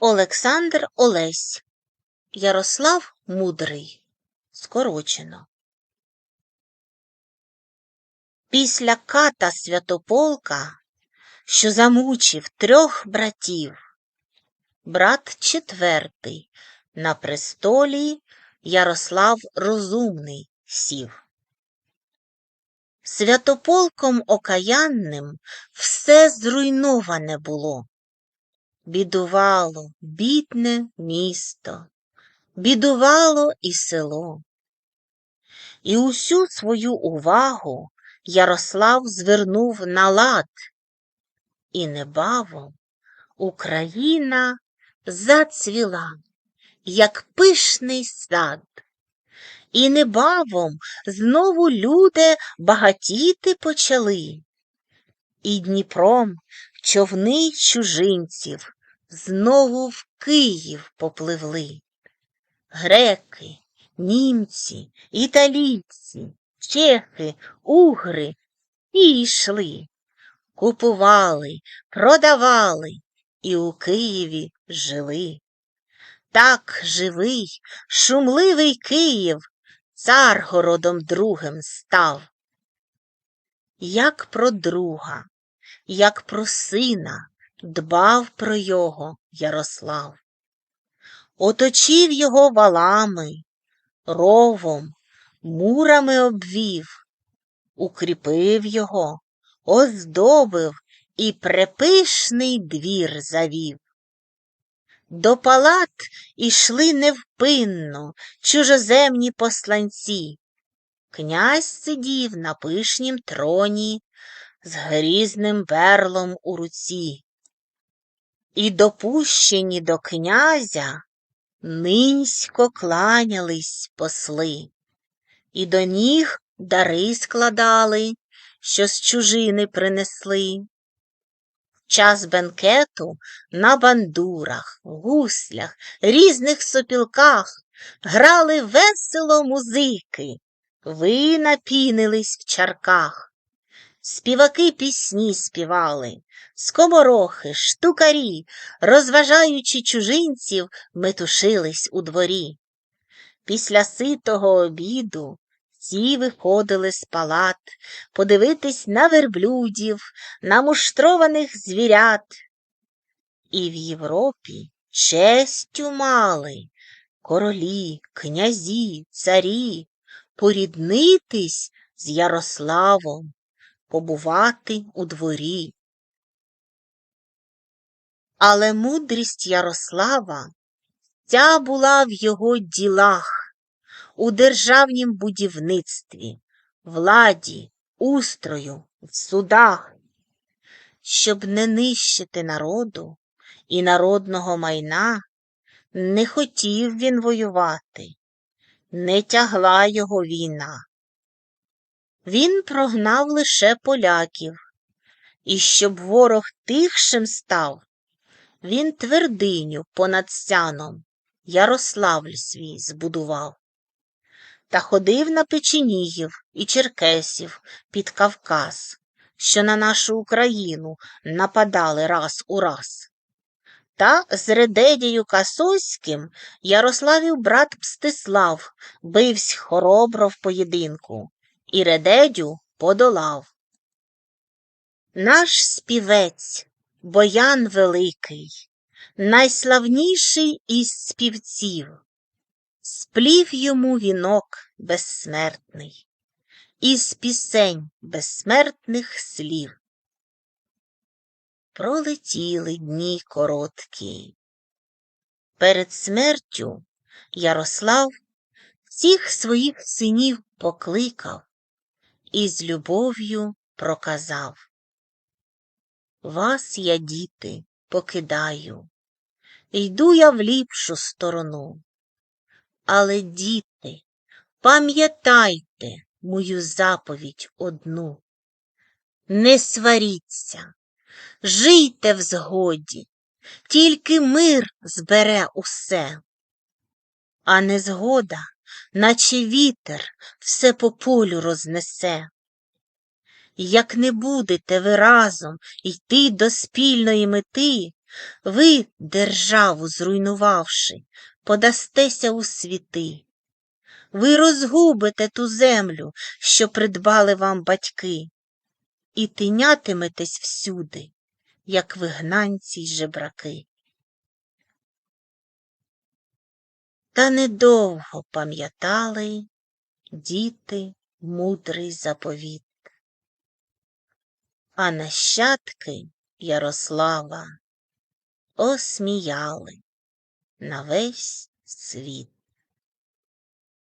Олександр Олесь, Ярослав Мудрий. Скорочено. Після ката святополка, що замучив трьох братів, брат четвертий на престолі Ярослав Розумний сів. Святополком окаянним все зруйноване було. Бідувало бідне місто, бідувало і село. І усю свою увагу Ярослав звернув на лад, і небавом Україна зацвіла, як пишний сад, і небавом знову люди багатіти почали, і Дніпром човни чужинців знову в Київ попливли. Греки, німці, італійці, чехи, угри і йшли, купували, продавали і у Києві жили. Так живий, шумливий Київ цар городом другим став. Як про друга, як про сина дбав про його Ярослав. Оточив його валами, ровом, мурами обвів, укріпив його, оздобив і препишний двір завів. До палат ішли невпинно чужоземні посланці. Князь сидів на пишнім троні з грізним берлом у руці. І допущені до князя низько кланялись посли, і до ніг дари складали, що з чужини принесли. Час бенкету на бандурах, гуслях, різних сопілках грали весело музики, вина пінились в чарках. Співаки пісні співали, скоморохи, штукарі, розважаючи чужинців, метушились у дворі. Після ситого обіду ці виходили з палат подивитись на верблюдів, на муштрованих звірят. І в Європі честю мали королі, князі, царі поріднитись з Ярославом побувати у дворі. Але мудрість Ярослава ця була в його ділах, у державнім будівництві, владі, устрою, в судах, щоб не нищити народу і народного майна, не хотів він воювати, не тягла його війна. Він прогнав лише поляків, і щоб ворог тихшим став, він твердиню понад сяном Ярославль свій збудував. Та ходив на печенігів і черкесів під Кавказ, що на нашу Україну нападали раз у раз. Та з Редедію Касоським Ярославів брат Мстислав бивсь хоробро в поєдинку і редедю подолав. Наш співець, боян великий, найславніший із співців, сплів йому вінок безсмертний, із пісень безсмертних слів. Пролетіли дні короткі. Перед смертю Ярослав всіх своїх синів покликав і з любов'ю проказав. Вас я, діти, покидаю, йду я в ліпшу сторону. Але, діти, пам'ятайте мою заповідь одну. Не сваріться, жийте в згоді, тільки мир збере усе, а незгода наче вітер все по полю рознесе. Як не будете ви разом йти до спільної мети, Ви, державу зруйнувавши, подастеся у світи. Ви розгубите ту землю, що придбали вам батьки, і тинятиметесь всюди, як вигнанці й жебраки. Та недовго пам'ятали діти мудрий заповіт, а нащадки Ярослава осміяли на весь світ.